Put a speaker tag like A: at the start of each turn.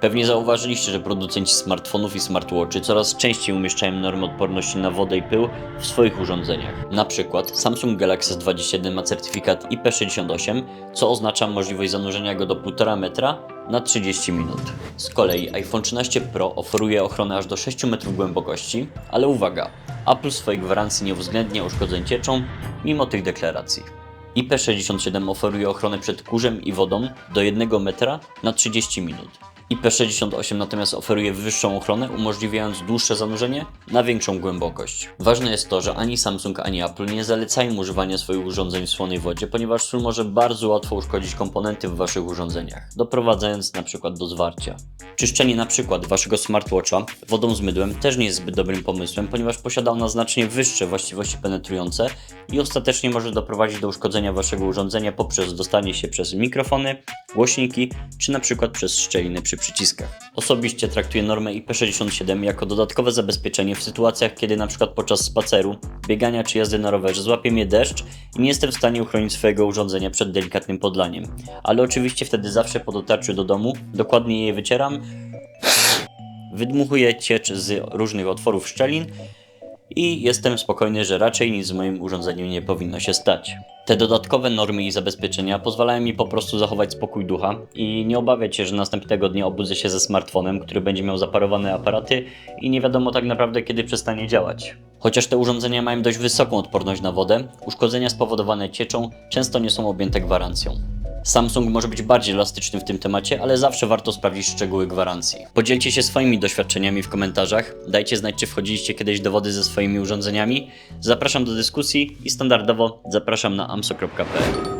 A: Pewnie zauważyliście, że producenci smartfonów i smartwatchy coraz częściej umieszczają normy odporności na wodę i pył w swoich urządzeniach. Na przykład Samsung Galaxy S21 ma certyfikat IP68, co oznacza możliwość zanurzenia go do 1,5 metra na 30 minut. Z kolei iPhone 13 Pro oferuje ochronę aż do 6 metrów głębokości, ale uwaga, Apple swojej gwarancji nie uwzględnia uszkodzeń cieczą mimo tych deklaracji. IP67 oferuje ochronę przed kurzem i wodą do 1 metra na 30 minut. IP68 natomiast oferuje wyższą ochronę, umożliwiając dłuższe zanurzenie na większą głębokość. Ważne jest to, że ani Samsung, ani Apple nie zalecają używania swoich urządzeń w słonej wodzie, ponieważ sól może bardzo łatwo uszkodzić komponenty w Waszych urządzeniach, doprowadzając przykład do zwarcia. Czyszczenie przykład Waszego smartwatcha wodą z mydłem też nie jest zbyt dobrym pomysłem, ponieważ posiada ona znacznie wyższe właściwości penetrujące i ostatecznie może doprowadzić do uszkodzenia Waszego urządzenia poprzez dostanie się przez mikrofony, głośniki czy na przykład przez szczeliny przy przyciskach. Osobiście traktuję normę IP67 jako dodatkowe zabezpieczenie w sytuacjach, kiedy na przykład podczas spaceru, biegania czy jazdy na rowerze złapie mnie deszcz i nie jestem w stanie uchronić swojego urządzenia przed delikatnym podlaniem. Ale oczywiście wtedy zawsze po dotarciu do domu dokładnie je wycieram, wydmuchuję ciecz z różnych otworów szczelin i jestem spokojny, że raczej nic z moim urządzeniem nie powinno się stać. Te dodatkowe normy i zabezpieczenia pozwalają mi po prostu zachować spokój ducha i nie obawiać się, że następnego dnia obudzę się ze smartfonem, który będzie miał zaparowane aparaty i nie wiadomo tak naprawdę kiedy przestanie działać. Chociaż te urządzenia mają dość wysoką odporność na wodę, uszkodzenia spowodowane cieczą często nie są objęte gwarancją. Samsung może być bardziej elastyczny w tym temacie, ale zawsze warto sprawdzić szczegóły gwarancji. Podzielcie się swoimi doświadczeniami w komentarzach, dajcie znać, czy wchodziliście kiedyś do wody ze swoimi urządzeniami. Zapraszam do dyskusji i standardowo zapraszam na amso.pl.